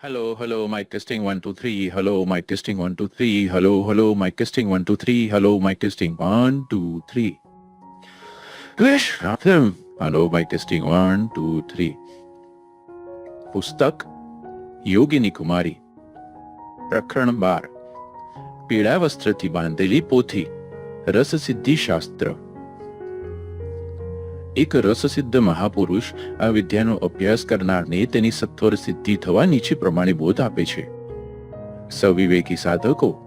Hello, hello, mic testing one, two, three. Hello, mic testing one, two, three. Hello, hello, mic testing one, two, three. Hello, mic testing one, two, three. દ્વેષ રાધમ hello mike testing one two three પુસ્તક યોગીની કુમારી પ્રકરણ બાર પીળા વસ્ત્રથી બાંધેલી પોથી રસસિદ્ધિ શાસ્ત્ર એક રસસિદ્ધ મહાપુરુષ આ વિદ્યાનો અભ્યાસ કરનારને તેની સત્વર સિદ્ધિ થવા નીચે પ્રમાણે બોધ આપે છે. સવિવેકી સાધકો,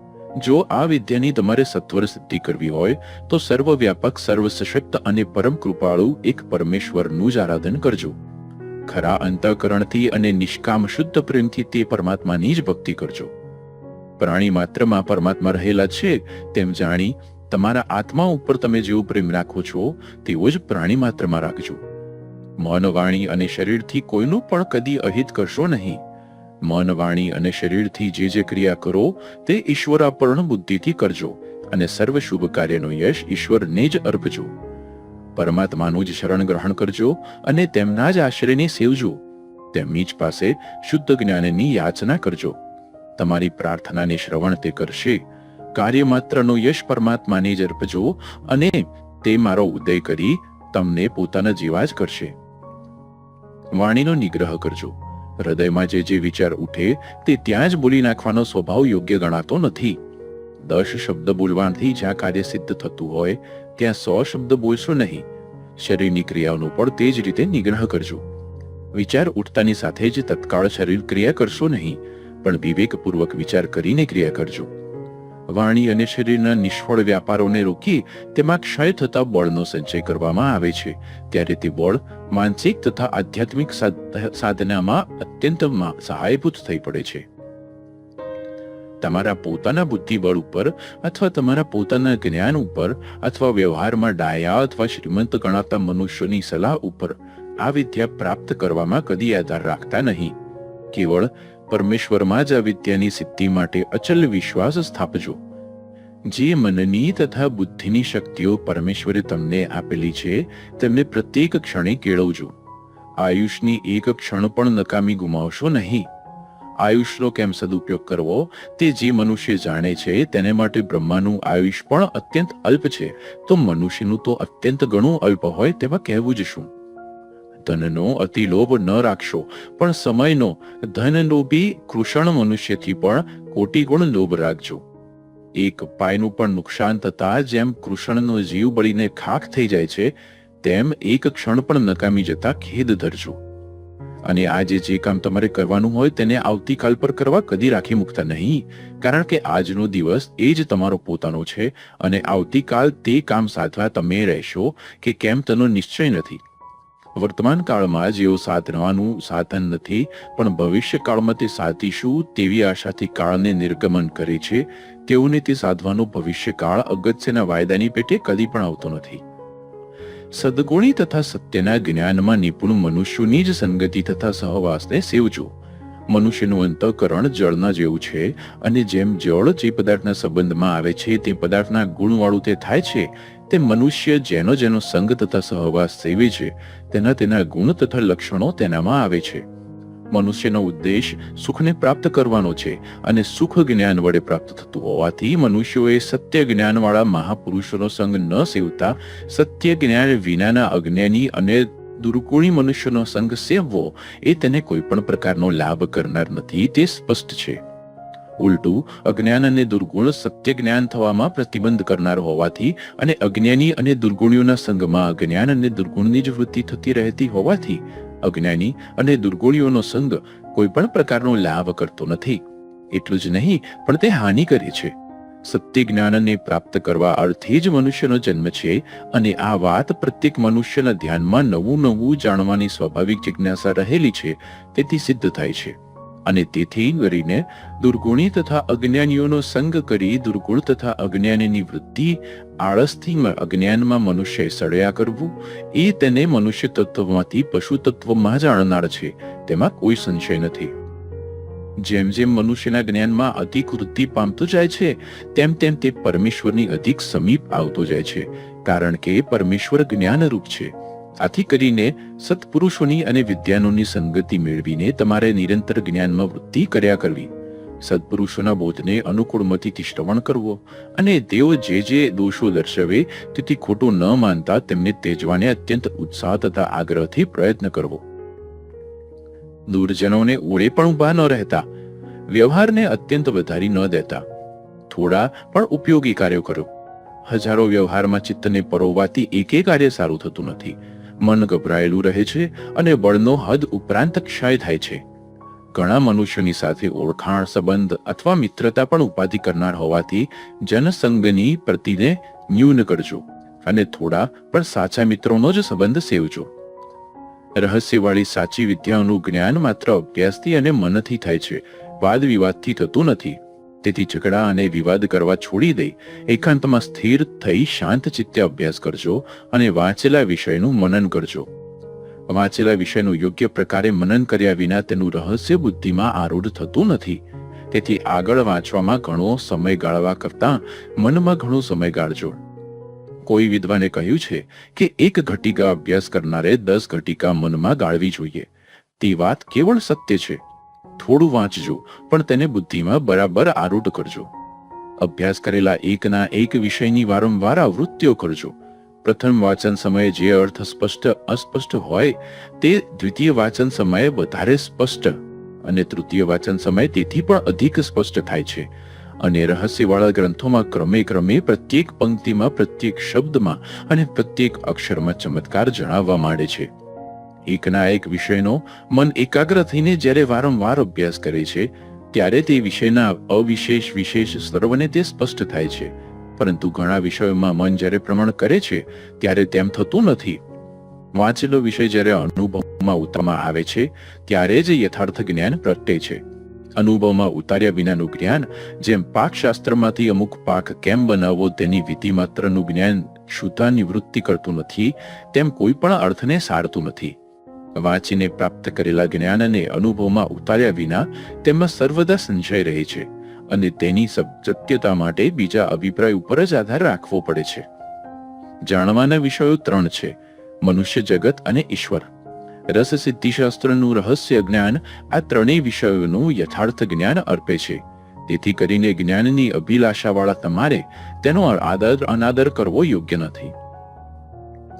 જો આ વિદ્યાની તમારે સત્વર સિદ્ધિ કરવી હોય, તો સર્વવ્યાપક, સર્વસશક્ત અને પરમ કૃપાળુ એક પરમેશ્વરનું જ આરાધન કરજો. ખરા અંતઃકરણથી અને નિષ્કામ શુદ્ધ પ્રેમથી તે પરમાત્માની જ ભક્તિ કરજો. પ્રાણી માત્રમાં પરમાત્મા રહેલા છે, તેમ જાણી તમારા આત્મા ઉપર તમે જેવો પ્રેમ રાખો છો, તેવો જ પ્રાણી માત્રમાં રાખજો. મન વાણી અને શરીરથી કોઈનું પણ કદી અહિત કરશો નહીં. મન વાણી અને શરીરથી જે જે ક્રિયા કરો, તે ઈશ્વરાપર્ણ બુદ્ધિથી કરજો અને સર્વ શુભ કાર્યનો યશ ઈશ્વરને જ અર્પજો. પરમાત્માનું જ શરણ ગ્રહણ કરજો અને તેમના જ આશ્રયને સેવજો. તેમની જ પાસે શુદ્ધ જ્ઞાનની યાચના કરજો. તમારી પ્રાર્થનાને શ્રવણ તે કરશે કાર્ય માત્રનો યશ પરમાત્માને જ અર્પજો અને તે મારો ઉદય કરી તમને પોતાના જેવા જ કરશે. વાણીનો નિગ્રહ કરજો. હૃદયમાં જે જે વિચાર ઉઠે તે ત્યાં જ બોલી નાખવાનો સ્વભાવ યોગ્ય ગણાતો નથી. દસ શબ્દ બોલવાથી જ્યાં કાર્ય સિદ્ધ થતું હોય, ત્યાં સો શબ્દ બોલશો નહીં. શરીરની ક્રિયાઓનો પણ તે જ રીતે નિગ્રહ કરજો. વિચાર ઉઠતાની સાથે જ તત્કાળ શરીર ક્રિયા કરશો નહીં, પણ વિવેકપૂર્વક વિચાર કરીને ક્રિયા કરજો. વાણી અને શરીરના નિષ્ફળ વ્યાપારોને રોકી તેમાં ક્ષય થતા બળનો સંચય કરવામાં આવે છે. ત્યારે તે બળ માનસિક તથા આધ્યાત્મિક સાધનામાં અત્યંત સહાયભૂત થઈ પડે છે. તમારા પોતાના બુદ્ધિબળ ઉપર અથવા તમારા પોતાના જ્ઞાન ઉપર અથવા વ્યવહારમાં ડાયા અથવા શ્રીમંત ગણાતા મનુષ્યોની સલાહ ઉપર આ વિદ્યા પ્રાપ્ત કરવામાં કદી આધાર રાખતા નહીં. કેવળ પરમેશ્વરમાં જ આ સિદ્ધિ માટે અચલ વિશ્વાસ સ્થાપજો. જે મનની તથા બુદ્ધિની શક્તિઓ પરમેશ્વરે તમને આપેલી છે, તેમને પ્રત્યેક ક્ષણે કેળવજો. આયુષની એક ક્ષણ પણ નકામી ગુમાવશો નહીં. આયુષનો કેમ સદુપયોગ કરવો, તે જે મનુષ્ય જાણે છે, તેને માટે બ્રહ્માનું આયુષ પણ અત્યંત અલ્પ છે. તો મનુષ્યનું તો અત્યંત ઘણું અલ્પ હોય તેમાં કહેવું જ શું? ધનનો અતિલોભ ન રાખશો, પણ સમયનો ધનલોભી કૃષણ મનુષ્યથી પણ કોટી ગુણ લોભ રાખજો. એક પાયનું પણ નુકસાન થતા જેમ કૃષણનો જીવ બળીને ખાખ થઈ જાય છે, તેમ એક ક્ષણ પણ નકામી જતા ખેદ ધરજો. અને આજે જે કામ તમારે કરવાનું હોય તેને આવતીકાલ પર કરવા કદી રાખી મૂકતા નહીં, કારણ કે આજનો દિવસ એ જ તમારો પોતાનો છે અને આવતીકાલ તે કામ સાધવા તમે રહેશો કે કેમ તેનો નિશ્ચય નથી. વર્તમાન કાળમાં જેઓ સાધવાનું સાધન નથી, પણ ભવિષ્યકાળમાં તે સાધીશું તેવી આશાથી કાળને નિર્ગમન કરે છે. તેઓને તે સાધવાનો ભવિષ્યકાળ અગત્યના વાયદાની પેટે કદી પણ આવતો નથી. સદગુણી તથા સત્યના જ્ઞાનમાં નિપુણ મનુષ્યોની જ સંગતિ તથા સહવાસને સેવજો. મનુષ્યનું અંતઃકરણ જળના જેવું છે અને જેમ જળ જે પદાર્થના સંબંધમાં આવે છે, તે પદાર્થના ગુણવાળું તે થાય છે તે મનુષ્ય જેનો જેનો સંગ તથા સહવાસ સેવે છે, તેના તેના ગુણ તથા લક્ષણો તેનામાં આવે છે. મનુષ્યનો ઉદ્દેશ સુખને પ્રાપ્ત કરવાનો છે અને સુખ જ્ઞાન વડે પ્રાપ્ત થતું હોવાથી મનુષ્યોએ સત્ય જ્ઞાનવાળા મહાપુરુષોનો સંગ ન સેવતા સત્ય જ્ઞાન વિનાના અજ્ઞાની અને દુર્ગુણી મનુષ્યનો સંગ સેવવો એ તેને કોઈ પણ પ્રકારનો લાભ કરનાર નથી તે સ્પષ્ટ છે. ઉલટું, અજ્ઞાન અને દુર્ગુણ સત્ય જ્ઞાન થવામાં પ્રતિબંધ કરનાર હોવાથી અને અજ્ઞાની અને દુર્ગુણીઓના સંગમાં અજ્ઞાન અને દુર્ગુણની જ વૃત્તિ થતી રહેતી હોવાથી અજ્ઞાની અને દુર્ગુણીઓનો સંગ કોઈ પણ પ્રકારનો લાભ કરતો નથી. એટલું જ નહીં, પણ તે હાનિ કરે છે. સત્ય જ્ઞાનને પ્રાપ્ત કરવા અર્થે જ મનુષ્યનો જન્મ છે અને આ વાત પ્રત્યેક મનુષ્યના ધ્યાનમાં નવું નવું જાણવાની સ્વાભાવિક જિજ્ઞાસા રહેલી છે, તેથી સિદ્ધ થાય છે. અને તેથી કરીને દુર્ગુણી તથા અજ્ઞાનીઓનો સંગ કરી દુર્ગુણ તથા અજ્ઞાનીની વૃદ્ધિ આળસથી અજ્ઞાનમાં મનુષ્ય સળ્યા કરવું, એ તેને મનુષ્ય તત્વમાંથી પશુ તત્વમાં જાણનાર છે, તેમાં કોઈ સંશય નથી. જેમ જેમ મનુષ્યના જ્ઞાનમાં અધિક વૃદ્ધિ પામતો જાય છે, તેમ તેમ તે પરમેશ્વરની અધિક સમીપ આવતો જાય છે, કારણ કે પરમેશ્વર જ્ઞાનરૂપ છે. આથી કરીને સત્પુરુષોની અને વિદ્યાનોની સંગતિ મેળવીને તમારે નિરંતર જ્ઞાનમાં વૃદ્ધિ કર્યા કરવી. સત્પુરુષોના બોધને અનુકૂળ મતીથી શ્રવણ કરવો અને તેઓ જે જે દોષો દર્શાવે તેથી ખોટું ન માનતા તેમને તેજવાને અત્યંત ઉત્સાહ તથા આગ્રહથી પ્રયત્ન કરવો. દુર્જનોને ઓળે પણ ઊભા ન રહેતા. વ્યવહારને અત્યંત વધારી ન દેતા. થોડા પણ ઉપયોગી કાર્યો કરો. હજારો વ્યવહારમાં ચિત્તને પરોવાથી એકે કાર્ય સારું થતું નથી. મન ગભરાયેલું રહે છે અને બળનો હદ ઉપરાંત ક્ષય થાય છે. ઘણા મનુષ્યની સાથે ઓળખાણ સંબંધ અથવા મિત્રતા પણ ઉપાધિ કરનાર હોવાથી જનસંઘની પ્રતિને ન્યૂન કરજો અને થોડા પણ સાચા મિત્રોનો જ સંબંધ સેવજો. રહસ્યવાળી સાચી વિદ્યાઓનું જ્ઞાન માત્ર અભ્યાસથી અને મનથી થાય છે. વાદ વિવાદથી થતું નથી. તેથી ઝઘડા અને વિવાદ કરવા છોડી દઈ એકાંતમાં સ્થિર થઈ શાંત ચિત્તે અભ્યાસ કરજો અને વાંચેલા વિષયનું મનન કરજો. વાંચેલા વિષયનું યોગ્ય પ્રકારે મનન કર્યા વિના તેનું રહસ્ય બુદ્ધિમાં આરૂઢ થતું નથી. તેથી આગળ વાંચવામાં ઘણો સમય ગાળવા કરતા મનમાં ઘણો સમય ગાળજો કોઈ વિદ્વાને કહ્યું છે કે એક ઘટિકા અભ્યાસ કરનારે દસ ઘટિકા મનમાં ગાળવી જોઈએ. તે વાત કેવળ સત્ય છે. થોડું વાંચજો, પણ તેને બુદ્ધિમાં બરાબર આરૂઢ કરજો. અભ્યાસ કરેલા એકના એક વિષયની વારંવાર આવૃત્તિઓ કરજો. પ્રથમ વાંચન સમયે જે અર્થ સ્પષ્ટ, અસ્પષ્ટ હોય, તે દ્વિતીય વાચન સમયે વધારે સ્પષ્ટ. અને તૃતીય વાચન સમયે તેથી પણ અધિક સ્પષ્ટ થાય છે. અને રહસ્યવાળા ગ્રંથોમાં ક્રમે ક્રમે પ્રત્યેક પંક્તિમાં પ્રત્યેક શબ્દમાં અને પ્રત્યેક અક્ષરમાં ચમત્કાર જણાવવા માંડે છે. એકના એક વિષયનો મન એકાગ્ર થઈને જ્યારે વારંવાર અભ્યાસ કરે છે, ત્યારે તે વિષયના અવિશેષ વિશેષ સર્વને તે સ્પષ્ટ થાય છે. પરંતુ ઘણા વિષયોમાં મન જ્યારે પ્રમાણ કરે છે, ત્યારે તેમ થતું નથી. વાંચેલો વિષય જ્યારે અનુભવમાં ઉતરવામાં આવે છે, ત્યારે જ યથાર્થ જ્ઞાન પ્રગટે છે. અનુભવમાં ઉતાર્યા વિનાનું જ્ઞાન, જેમ પાકશાસ્ત્રમાંથી અમુક પાક કેમ બનાવવો તેની વિધિ માત્રનું જ્ઞાન શુદ્ધાની વૃત્તિ કરતું નથી, તેમ કોઈ પણ અર્થને સારતું નથી. વાંચીને પ્રાપ્ત કરેલા જ્ઞાનને અનુભવમાં ઉતાર્યા વિના તેમાં સર્વદા સંશય રહે છે અને તેની સત્યતા માટે બીજા અભિપ્રાય ઉપર જ આધાર રાખવો પડે છે. જાણવાના વિષયો ત્રણ છે, મનુષ્ય જગત અને ઈશ્વર. રસ સિદ્ધિશાસ્ત્રનું રહસ્ય જ્ઞાન આ ત્રણેય વિષયોનું યથાર્થ જ્ઞાન અર્પે છે. તેથી કરીને જ્ઞાનની અભિલાષાવાળા તમારે તેનો આદર અનાદર કરવો યોગ્ય નથી.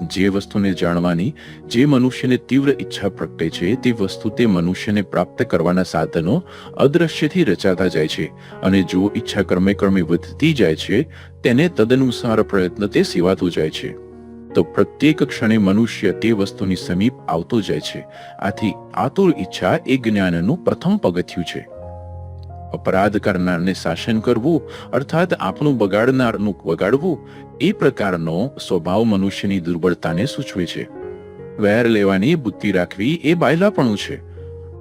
જે વસ્તુને જાણવાની, જે મનુષ્યને તીવ્ર ઈચ્છા પ્રગટે છે, તે વસ્તુ તે મનુષ્યને પ્રાપ્ત કરવાના સાધનો અદ્રશ્યથી રચાતા જાય છે અને જો ઈચ્છા ક્રમે ક્રમે વધતી જાય છે, તેને તદનુસાર પ્રયત્ન તે સેવાતું જાય છે. તો પ્રત્યેક ક્ષણે મનુષ્ય તે વસ્તુની સમીપ આવતો જાય છે. આથી આતુર ઈચ્છા એ જ્ઞાનનું પ્રથમ પગથિયું છે. અપરાધ કરનારને શાસન કરવું, અર્થાત આપણું બગાડનારનું બગાડવું એ પ્રકારનો સ્વભાવ મનુષ્યની દુર્બળતાને સૂચવે છે. વેર લેવાની બુદ્ધિ રાખવી એ બાયલાપણું છે.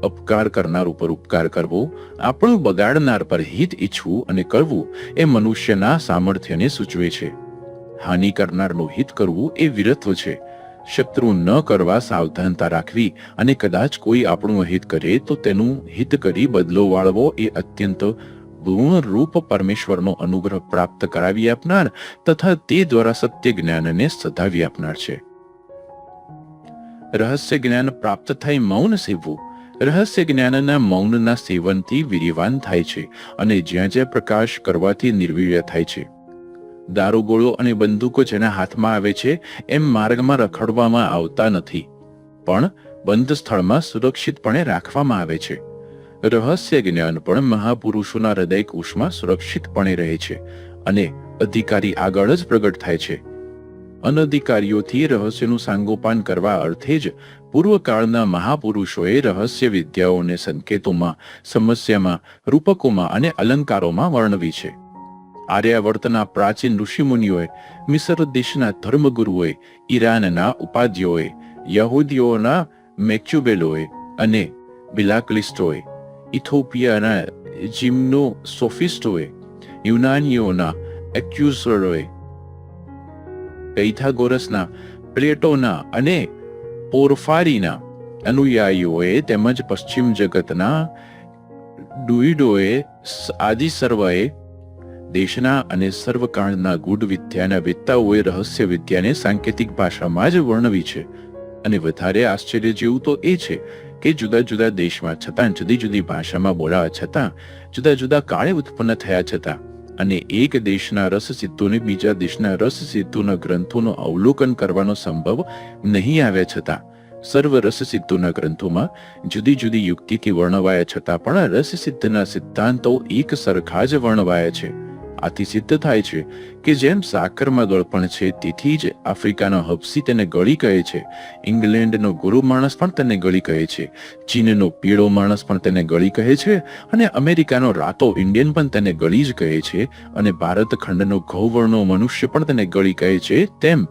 અપકાર કરનાર ઉપર ઉપકાર કરવો, આપણું બગાડનાર પર હિત ઈચ્છવું અને કરવું એ મનુષ્યના સામર્થ્યને સૂચવે છે. હાનિ કરનારનું હિત કરવું એ વીરત્વ છે. શત્રુ ન કરવા સાવધાનતા રાખવી અને કદાચ કોઈ આપણું હિત કરે તો તેનું હિત કરી બદલો વાળવો એ અત્યંત પૂર્ણ રૂપ પરમેશ્વરનો અનુગ્રહ પ્રાપ્ત કરાવી આપનાર તથા તે દ્વારા સત્ય જ્ઞાનને સધાવી આપનાર છે. રહસ્ય જ્ઞાન પ્રાપ્ત થાય મૌન સેવવું. રહસ્ય જ્ઞાનના મૌનના સેવનથી વીર્યવાન થાય છે અને જ્યાં જ્યાં પ્રકાશ કરવાથી નિર્વીર્ય થાય છે. દારૂગોળો અને બંદૂકો જેના હાથમાં આવે છે, એમ માર્ગમાં રખડવામાં આવતા નથી. પણ બંધ સ્થળમાં સુરક્ષિતપણે રાખવામાં આવે છે. રહસ્ય જ્ઞાન પણ મહાપુરુષોના હૃદય કોષમાં સુરક્ષિતપણે રહે છે અને અધિકારી આગળ જ પ્રગટ થાય છે. અનધિકારીઓથી રહસ્યનું સાંગોપાન કરવા અર્થે જ પૂર્વકાળના મહાપુરુષોએ રહસ્ય વિદ્યાઓને સંકેતોમાં, સમસ્યામાં, રૂપકોમાં અને અલંકારોમાં વર્ણવી છે. આર્યાવર્તના પ્રાચીન ઋષિમુનિઓએ મિસર દેશના ધર્મગુરુઓએ, ઈરાનના ઉપાધ્યોએ, યહૂદીઓના મેક્યુબેલોએ અને બિલાકલિસ્ટોએ, ઇથોપિયાના જીમ્નો સોફિસ્ટોએ યુનાનીઓના એક્યુઝરોએ, પૈથાગોરસના પ્લેટોના અને પોરફારીના અનુયાયીઓએ તેમજ પશ્ચિમ જગતના ડુઈડોએ આદિ સર્વએ દેશના અને સર્વકાળના ગૂઢ વિદ્યાના વેત્તાઓએ રહસ્ય વિદ્યાને સાંકેતિક ભાષામાં જ વર્ણવી છે. અને વધારે આશ્ચર્ય જેવું તો એ છે કે જુદા જુદા દેશમાં છતાં, જુદી જુદી ભાષામાં બોલાવા છતાં, જુદા જુદા કાળે ઉત્પન્ન થયા છતાં અને એક દેશના રસ સિદ્ધોને બીજા દેશના રસ સિદ્ધોના ગ્રંથોનું અવલોકન કરવાનો સંભવ નહીં આવ્યા છતાં, સર્વ રસ સિદ્ધોના ગ્રંથોમાં જુદી જુદી યુક્તિથી વર્ણવાયા છતાં પણ રસ સિદ્ધના સિદ્ધાંતો એક સરખા જ વર્ણવાયા છે. આથી સિદ્ધ થાય છે કે જેમ સાકરમાં ગળપણ છે, તેથી જ આફ્રિકાનો હબસી તેને ગળી કહે છે. ઇંગ્લેન્ડનો ગુરુ માણસ પણ તેને ગળી કહે છે. ચીનનો પીળો માણસ પણ તેને ગળી કહે છે અને અમેરિકાનો રાતો ઇન્ડિયન પણ તેને ગળી જ કહે છે અને ભારત ખંડનો ઘૌવર્ણો મનુષ્ય પણ તેને ગળી કહે છે. તેમ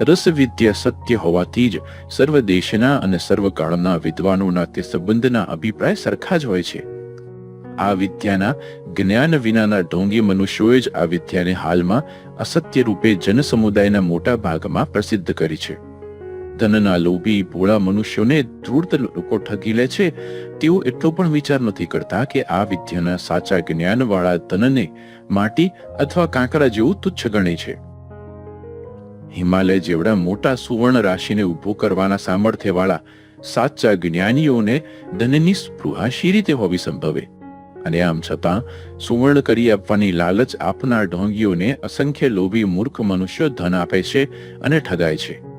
રસવિદ્યા સત્ય હોવાથી જ સર્વ દેશના અને સર્વ કાળના વિદ્વાનોના તે સંબંધના અભિપ્રાય સરખા જ હોય છે. આ વિદ્યાના જ્ઞાન વિનાના ઢોંગી મનુષ્યોએ જ આ વિદ્યાને હાલમાં અસત્ય રૂપે જનસમુદાયના મોટા ભાગમાં પ્રસિદ્ધ કરી છે. ધનના લોભી, ભોળા મનુષ્યોને ધૂર્ત લોકો ઠગી લે છે, તેઓ એટલો પણ વિચાર નથી કરતા કે આ વિદ્યાના સાચા જ્ઞાનવાળા ધનને માટી અથવા કાંકરા જેવું તુચ્છ ગણે છે. હિમાલય જેવડા મોટા સુવર્ણ રાશિને ઊભો કરવાના સામર્થ્યવાળા સાચા જ્ઞાનીઓને ધનની સ્પૃહા શી રીતે હોવી સંભવે? અને આમ છતાં, સુવર્ણ કરી આપવાની લાલચ આપનાર ઢોંગીઓને અસંખ્ય લોભી મૂર્ખ મનુષ્યો ધન આપે છે અને ઠગાય છે.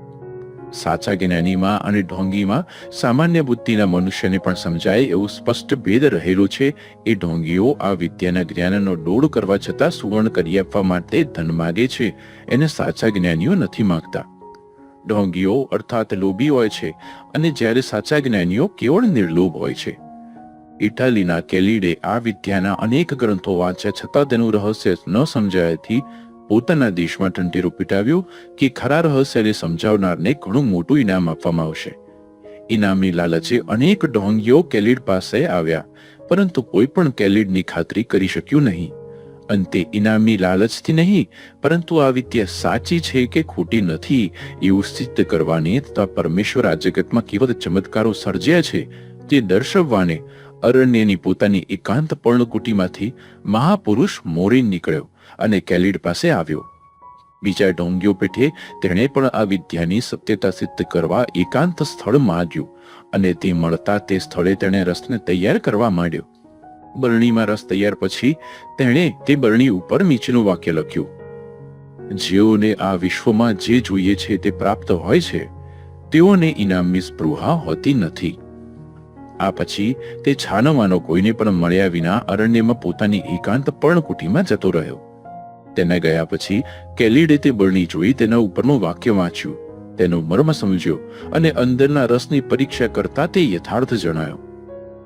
સાચા જ્ઞાનીમાં અને ઢોંગીમાં સામાન્ય બુદ્ધિના મનુષ્યને પણ સમજાય એવું સ્પષ્ટ ભેદ રહેલું છે. એ ઢોંગીઓ આ વિદ્યાના જ્ઞાનનો ડોળ કરવા છતાં સુવર્ણ કરી આપવા માટે ધન માગે છે. એને સાચા જ્ઞાનીઓ નથી માગતા. ઢોંગીઓ અર્થાત લોભી હોય છે અને જ્યારે સાચા જ્ઞાનીઓ કેવળ નિર્લોભ હોય છે. ઇટાલીના કેલિડે આ વિદ્યાના અનેક ગ્રંથો વાંચ્યા છતાં તેનું રહસ્ય ન સમજાયાથી પોતાના દેશમાં ટંટેરો પીટાવ્યો કે ખરા રહસ્યને સમજાવનારને ઘણું મોટું ઇનામ આપવામાં આવશે. ઇનામની લાલચે અનેક ઢોંગીઓ કેલિડ પાસે આવ્યા, પરંતુ કોઈ પણ કેલિડની ખાતરી કરી શક્યું નહીં. અંતે ઇનામની લાલચથી નહીં, પરંતુ આ વિદ્યા સાચી છે કે ખોટી નથી એવું સિદ્ધ કરવાની તથા પરમેશ્વર આ જગતમાં કેવળ ચમત્કારો સર્જ્યા છે તે દર્શવવાને અરણ્યની પોતાની એકાંત પર્ણકુટીમાંથી મહાપુરુષ મોરીન નીકળ્યો અને કેલિડ પાસે આવ્યો. બીજા ઢોંગીઓ પેઠે તેણે પણ આ વિદ્યાની સત્યતા સિદ્ધ કરવા એકાંત સ્થળ માંગ્યું અને તે મળતા તે સ્થળે તેણે રસને તૈયાર કરવા માંડ્યો. બરણીમાં રસ તૈયાર પછી તેણે તે બરણી ઉપર નીચેનું વાક્ય લખ્યું. જેઓને આ વિશ્વમાં જે જોઈએ છે તે પ્રાપ્ત હોય છે, તેઓને ઇનામની સ્પૃહા હોતી નથી. આ પછી તે છાનવાનો કોઈને પણ મળ્યા વિના અરણ્યમાં પોતાની એકાંત પર્ણકુટીમાં જતો રહ્યો. તેને ગયા પછી કેલિડે તે બળની જોઈ તેના ઉપરનું વાક્ય વાંચ્યું. તેનો મર્મ સમજ્યો અને અંદરના રસની પરીક્ષા કરતા તે યથાર્થ જણાયો.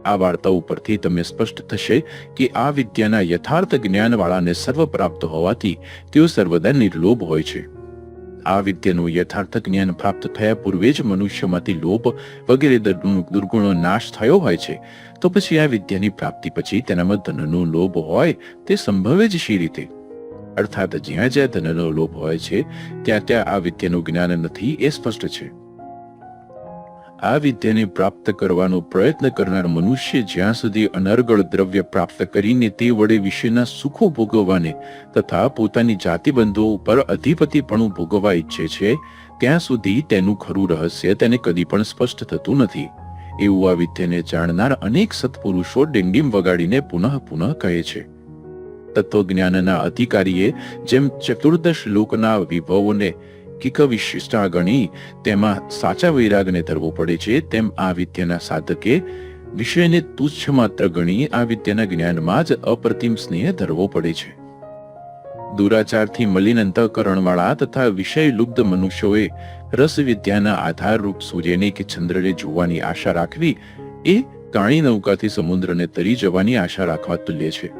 આ વાર્તા ઉપરથી તમને સ્પષ્ટ થશે કે આ વિદ્યાના યથાર્થ જ્ઞાનવાળાને સર્વ પ્રાપ્ત હોવાથી તેઓ સર્વદા નિર્લોભ હોય છે. આ વિદ્યાનું યથાર્થ જ્ઞાન પ્રાપ્ત થયા પૂર્વે જ મનુષ્યમાંથી લોભ વગેરે દુર્ગુણ- નાશ થયો હોય છે. તો પછી આ વિદ્યાની પ્રાપ્તિ પછી તેનામાં ધનનો લોભ હોય તે સંભવે જ શી રીતે? અર્થાત જ્યાં જ્યાં ધનનો લોભ હોય છે, ત્યાં ત્યાં આ વિદ્યાનું જ્ઞાન નથી એ સ્પષ્ટ છે. આ વિદ્યાને પ્રાપ્ત કરવાનો પ્રયત્ન કરનાર મનુષ્ય જ્યાં સુધી અનર્ગળ દ્રવ્ય પ્રાપ્ત કરીને તે વડે વિશેના સુખો ભોગવવાને તથા પોતાની જાતિબંધો ઉપર અધિપતિપણું ભોગવવા ઈચ્છે છે, ત્યાં સુધી તેનું ખરું રહસ્ય તેને કદી પણ સ્પષ્ટ થતું નથી. એવું આ વિદ્યાને જાણનાર અનેક સત્પુરુષો ડિંડીમ વગાડીને પુનઃ પુનઃ કહે છે. તત્વજ્ઞાનના અધિકારીએ જેમ ચતુર્દશ લોકના વિભવોને કિક વિશિષ્ટા ગણી તેમાં સાચા વૈરાગને ધરવો પડે છે તેમ આ વિદ્યાના સાધકે વિષયને તુચ્છ માત્ર ગણી આ વિદ્યાના જ્ઞાનમાં જ અપ્રતિમ સ્નેહ ધરવો પડે છે. દુરાચારથી મલિન અંતઃકરણવાળા તથા વિષય લુબ્ધ મનુષ્યોએ રસ વિદ્યાના આધારરૂપ સૂર્યને કે ચંદ્રને જોવાની આશા રાખવી એ કાણી નૌકાથી સમુદ્રને તરી જવાની આશા રાખવા તુલ્ય છે.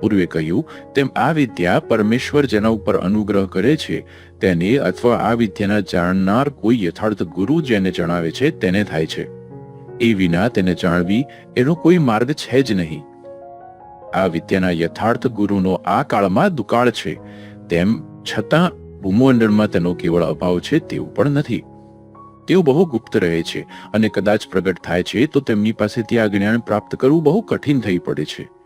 પૂર્વે કહ્યું, તેમ આ વિદ્યા પરમેશ્વર જેના ઉપર અનુગ્રહ કરે છે, તેને અથવા આ વિદ્યાના જાણનાર કોઈ યથાર્થ ગુરુ જેને જણાવે છે, તેને થાય છે. એ વિના તેને જાણવી એનો કોઈ માર્ગ છે જ નહીં. આ વિદ્યાના યથાર્થ ગુરુનો આ કાળમાં દુકાળ છે. તેમ છતાં ભૂમંડળમાં તેનો કેવળ અભાવ છે તેવું પણ નથી. તેઓ બહુ ગુપ્ત રહે છે અને કદાચ પ્રગટ થાય છે તો તેમની પાસેથી આ જ્ઞાન પ્રાપ્ત કરવું બહુ કઠિન થઈ પડે છે.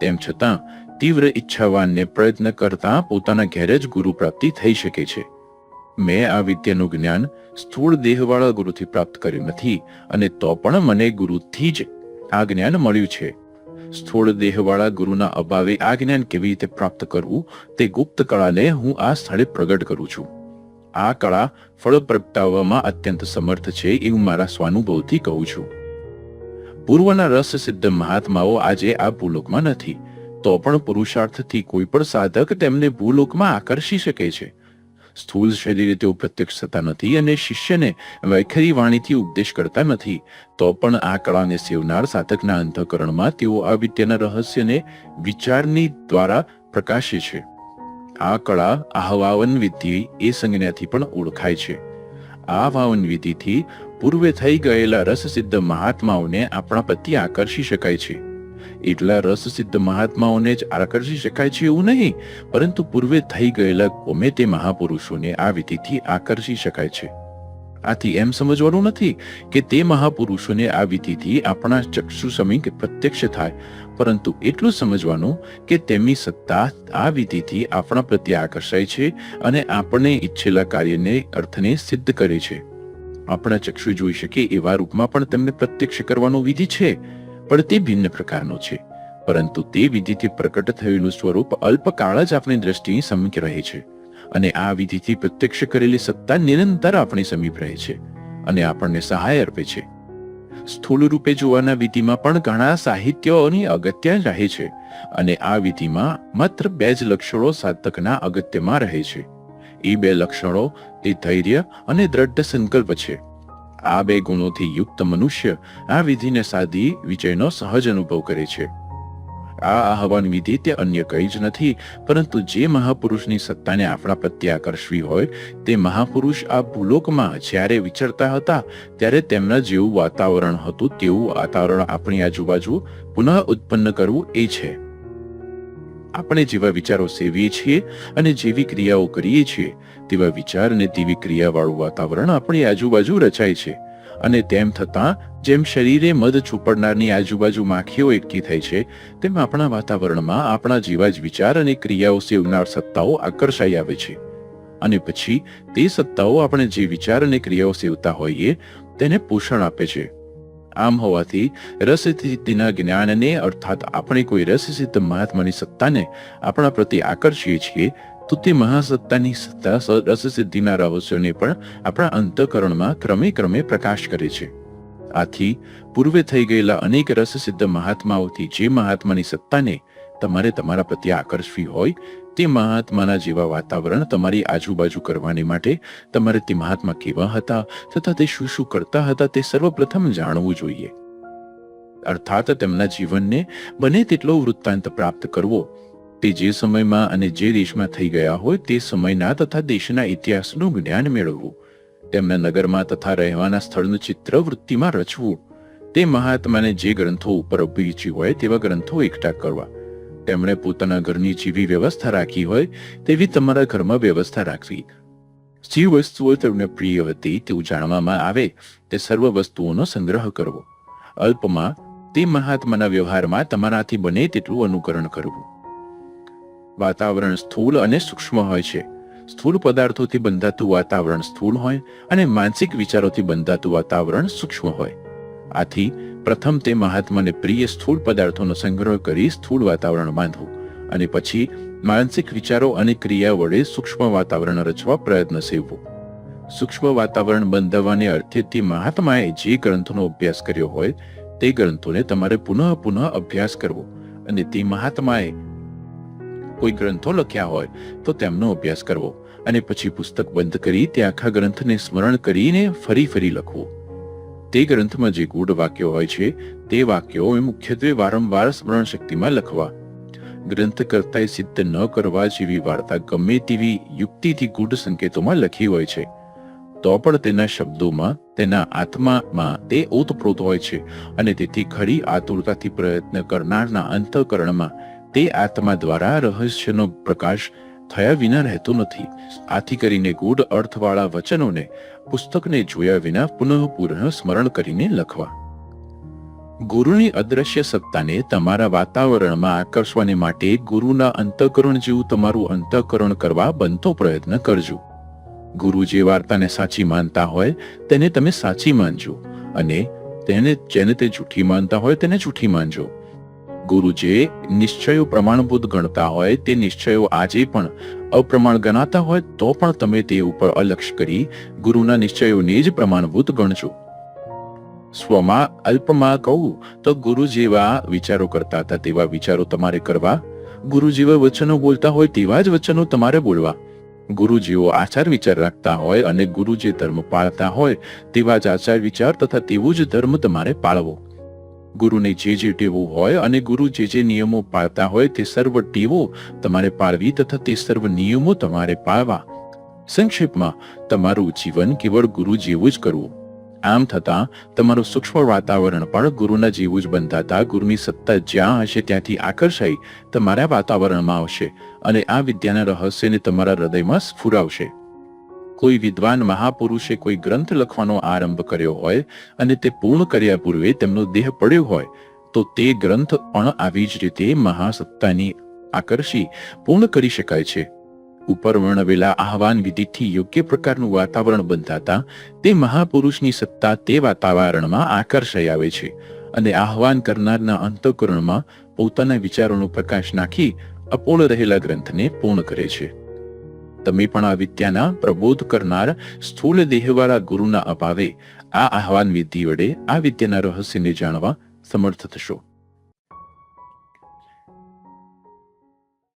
તેમ છતાં, તીવ્ર ઈચ્છાવાનને પ્રયત્ન કરતા પોતાના ઘેરે જ ગુરુ પ્રાપ્તિ થઈ શકે છે. મેં આ વિદ્યાનું જ્ઞાન સ્થૂળ દેહવાળા ગુરુથી પ્રાપ્ત કર્યું નથી અને તો પણ મને ગુરુથી જ આ જ્ઞાન મળ્યું છે. સ્થૂળ દેહવાળા ગુરુના અભાવે આ જ્ઞાન કેવી રીતે પ્રાપ્ત કરવું તે ગુપ્ત કળાને હું આ સ્થળે પ્રગટ કરું છું. આ કળા ફળ પ્રગટાવવામાં અત્યંત સમર્થ છે એવું મારા સ્વાનુભવથી કહું છું. પૂર્વના રસ સિદ્ધ મહાત્માઓ આજે આ ભૂલોકમાં નથી. તો પણ પુરુષાર્થથી કોઈ પણ સાધક તેમને ભૂલોકમાં આકર્ષી શકે છે. સ્થૂલ શરીરે તેઓ પ્રત્યક્ષ થતા નથી અને શિષ્યને વૈખરી વાણીથી ઉપદેશ કરતા નથી. તો પણ આ કળાને સેવનાર સાધકના અંતઃકરણમાં તેઓ આ વિદ્યાના રહસ્યને વિચારની દ્વારા પ્રકાશે છે. આ કળા આહવાવન વિધિ એ સંજ્ઞાથી પણ ઓળખાય છે. આ વાવન વિધિથી પૂર્વે થઈ ગયેલા રસસિદ્ધ મહાત્માઓને આપણા પ્રત્યે આકર્ષી શકાય છે. એટલા રસસિદ્ધ મહાત્માઓને જ આકર્ષી શકાય છે એવું નહીં, પરંતુ પૂર્વે થઈ ગયેલા ગમે તે મહાપુરુષોને આ વિધિથી આકર્ષી શકાય છે. આથી એમ સમજવાનું નથી કે તે મહાપુરુષોને આ વિધિથી આપણા ચક્ષુ સમીક પ્રત્યક્ષ થાય, પરંતુ એટલું સમજવાનું કે તેમની સત્તા આ વિધિથી આપણા પ્રત્યે આકર્ષાય છે અને આપણે ઈચ્છેલા કાર્યને અર્થને સિદ્ધ કરે છે. આપણા ચક્ષુ જોઈ શકે એવા રૂપમાં પણ તેમને પ્રત્યક્ષ કરવાનો વિધિ છે, પણ તે ભિન્ન પ્રકારનો છે. પરંતુ તે વિધિથી પ્રકટ થયેલું સ્વરૂપ અલ્પકાળ જ આપણી દ્રષ્ટિની સમીપ રહે છે અને આ વિધિથી પ્રત્યક્ષ કરેલી સત્તા નિરંતર આપણી સમીપ રહે છે અને આપણને સહાય અર્પે છે. સ્થૂળ રૂપે જોવાના વિધિમાં પણ ઘણા સાહિત્યોની અગત્ય રહે છે અને આ વિધિમાં માત્ર બે જ લક્ષણો સાધકના અગત્યમાં રહે છે. એ બે લક્ષણો, એ ધૈર્ય અને દ્રઢ સંકલ્પ છે. આ બે ગુણોથી યુક્ત મનુષ્ય આ વિધિને સાધી વિજયનો સહજ અનુભવ કરે છે. આ આહવાન વિધિ તે અન્ય કંઈ જ નથી, પરંતુ જે મહાપુરુષની સત્તાને આપણા પ્રત્યે આકર્ષવી હોય, તે મહાપુરુષ આ ભૂલોકમાં જ્યારે વિચરતા હતા, ત્યારે તેમના જેવું વાતાવરણ હતું, તેવું વાતાવરણ આપણી આજુબાજુ પુનઃ ઉત્પન્ન કરવું એ છે. આપણે જેવા વિચારો સેવીએ છીએ અને જેવી ક્રિયાઓ કરીએ છીએ, તેવા વિચાર અને તેવી ક્રિયાવાળું વાતાવરણ આપણી આજુબાજુ રચાય છે. અને તેમ થતાં, જેમ શરીરે મધ છુપડનારની આજુબાજુ માખીઓ એકઠી થઈ છે, તેમ આપણા વાતાવરણમાં આપણા જેવા જ વિચાર અને ક્રિયાઓ સેવનાર સત્તાઓ આકર્ષાઈ આવે છે. અને પછી, તે સત્તાઓ આપણે જે વિચાર અને ક્રિયાઓ સેવતા હોઈએ, તેને પોષણ આપે છે. આમ હોવાથી રસસિદ્ધિના જ્ઞાનને અર્થાત આપણે કોઈ રસસિદ્ધ મહાત્માની સત્તાને આપણા પ્રત્યે આકર્ષીએ છીએ, તો તે મહાસત્તાની સત્તા રસસિદ્ધિના રહસ્યોને પણ આપણા અંતઃકરણમાં ક્રમે ક્રમે પ્રકાશ કરે છે. આથી પૂર્વે થઈ ગયેલા અનેક રસસિદ્ધ મહાત્માઓથી જે મહાત્માની સત્તાને તમારે તમારા પ્રત્યે આકર્ષવી હોય તે મહાત્માના જેવા વાતાવરણ તમારી આજુબાજુ કરવાની માટે તમારે તે મહાત્મા કેવા હતા તથા તે શું શું કરતા હતા તે સર્વપ્રથમ જાણવું જોઈએ. અર્થાત તેમના જીવનને બને તેટલો વૃત્તાંત પ્રાપ્ત કરવો. તે જે સમયમાં અને જે દેશમાં થઈ ગયા હોય તે સમયના તથા દેશના ઇતિહાસનું જ્ઞાન મેળવવું. તેમના નગરમાં તથા રહેવાના સ્થળનું ચિત્ર વૃત્તિમાં રચવું. તે મહાત્માને જે ગ્રંથો ઉપર અભિરુચિ હોય તેવા ગ્રંથો એકઠા કરવા. તેમણે પોતાના ઘરની જેવી વ્યવસ્થા રાખી હોય તેવી તમારા ઘરમાં વ્યવસ્થા રાખવી. જે વસ્તુઓ તેમને પ્રિય હતી તેવું જાણવામાં આવે તે સર્વ વસ્તુઓનો સંગ્રહ કરવો. અલ્પમાં તે મહાત્માના વ્યવહારમાં તમારાથી બને તેટલું અનુકરણ કરવું. વાતાવરણ સ્થૂળ અને સૂક્ષ્મ હોય છે. સ્થૂળ પદાર્થોથી બંધાતું વાતાવરણ સ્થૂળ હોય અને માનસિક વિચારોથી બંધાતું વાતાવરણ સૂક્ષ્મ હોય. આથી પ્રથમ તે મહાત્માને પ્રિય સ્થૂળ પદાર્થોનો સંગ્રહ કરી સ્થૂળ વાતાવરણ બાંધવું અને પછી માનસિક વિચારો અને ક્રિયા વડે સૂક્ષ્મ વાતાવરણ રચવા પ્રયત્ન સેવવો. સૂક્ષ્મ વાતાવરણ બંધાવવાને અર્થે તે મહાત્માએ જે ગ્રંથોનો અભ્યાસ કર્યો હોય તે ગ્રંથોને તમારે પુનઃ પુનઃ અભ્યાસ કરવો અને તે મહાત્માએ કોઈ ગ્રંથો લખ્યા હોય તો તેમનો અભ્યાસ કરવો અને પછી પુસ્તક બંધ કરી તે આખા ગ્રંથને સ્મરણ કરીને ફરી ફરી લખવું. તે ગ્રંથમાં જે ગૂઢ વાક્યો હોય છે, તે વાક્યો મુખ્યત્વે વારંવાર સ્મરણ શક્તિમાં લખવા. ગ્રંથ કરતાંય સિદ્ધ ન કરવા જેવી વાર્તા ગમે તેવી યુક્તિથી ગૂઢ સંકેતોમાં લખી હોય છે. તો પણ તેના શબ્દોમાં, તેના આત્મામાં તે ઓતપ્રોત હોય છે અને તેથી ખરી આતુરતાથી પ્રયત્ન કરનારના અંતઃકરણમાં તે આત્મા દ્વારા રહસ્યનો પ્રકાશ થયા વિના રહેતો નથી. આથી કરીને ગૂઢ અર્થવાળા વચનોને, પુસ્તકને જોયા વિના પુનઃ સ્મરણ કરીને લખવા. ગુરુની અદ્રશ્ય સત્તાને તમારા વાતાવરણમાં આકર્ષવાને માટે ગુરુના અંતઃકરણ જેવું તમારું અંતઃકરણ કરવા બનતો પ્રયત્ન કરજો. ગુરુ જે વાર્તાને સાચી માનતા હોય, તેને તમે સાચી માનજો અને તેને, જેને તે જૂઠી માનતા હોય, તેને જૂઠી માનજો. ગુરુ જે નિશ્ચયો પ્રમાણભૂત ગણતા હોય તે નિશ્ચયો આજે પણ અપ્રમાણ ગણાતા હોય તો પણ તમે તે ઉપર અલક્ષ કરી ગુરુના નિશ્ચયોને જ પ્રમાણભૂત ગણજો. સ્વમાં અલ્પમાં કહું તો ગુરુ જેવા વિચારો કરતા હતા તેવા વિચારો તમારે કરવા. ગુરુ જેવા વચનો બોલતા હોય તેવા જ વચનો તમારે બોલવા. ગુરુ જેવો આચાર વિચાર રાખતા હોય અને ગુરુ જે ધર્મ પાળતા હોય તેવા જ આચાર વિચાર તથા તેવું જ ધર્મ તમારે પાળવો. ગુરુને જે જે ટેવો હોય અને ગુરુ જે જે નિયમો પાળતા હોય તે સર્વ ટેવો તમારે પાળવી તથા તે સર્વ નિયમો તમારે પાળવા. સંક્ષેપમાં, તમારું જીવન કેવળ ગુરુ જેવું જ કરવું. આમ થતાં, તમારું સૂક્ષ્મ વાતાવરણ પણ ગુરુના જેવું જ બંધાતા ગુરુની સત્તા જ્યાં હશે ત્યાંથી આકર્ષાઈ તમારા વાતાવરણમાં આવશે અને આ વિદ્યાના રહસ્યને તમારા હૃદયમાં સ્ફુરાવશે. કોઈ વિદ્વાન મહાપુરુષે કોઈ ગ્રંથ લખવાનો આરંભ કર્યો હોય અને તે પૂર્ણ કર્યા પૂર્વે તેમનો દેહ પડ્યો હોય, તો તે ગ્રંથ પણ આવી જ રીતે મહાસત્તાની આકર્ષી પૂર્ણ કરી શકાય છે. ઉપર વર્ણવેલા આહવાન વિધિથી યોગ્ય પ્રકારનું વાતાવરણ બંધાતા તે મહાપુરુષની સત્તા તે વાતાવરણમાં આકર્ષાઈ આવે છે અને આહવાન કરનારના અંતઃકરણમાં પોતાના વિચારોનો પ્રકાશ નાખી અપૂર્ણ રહેલા ગ્રંથને પૂર્ણ કરે છે. તમે પણ આ વિદ્યાના પ્રબોધ કરનાર સ્થૂળ દેહવાળા ગુરુના અભાવે આ આહવાન વિધિ વડે આ વિદ્યાના રહસ્યને જાણવા સમર્થ થશો.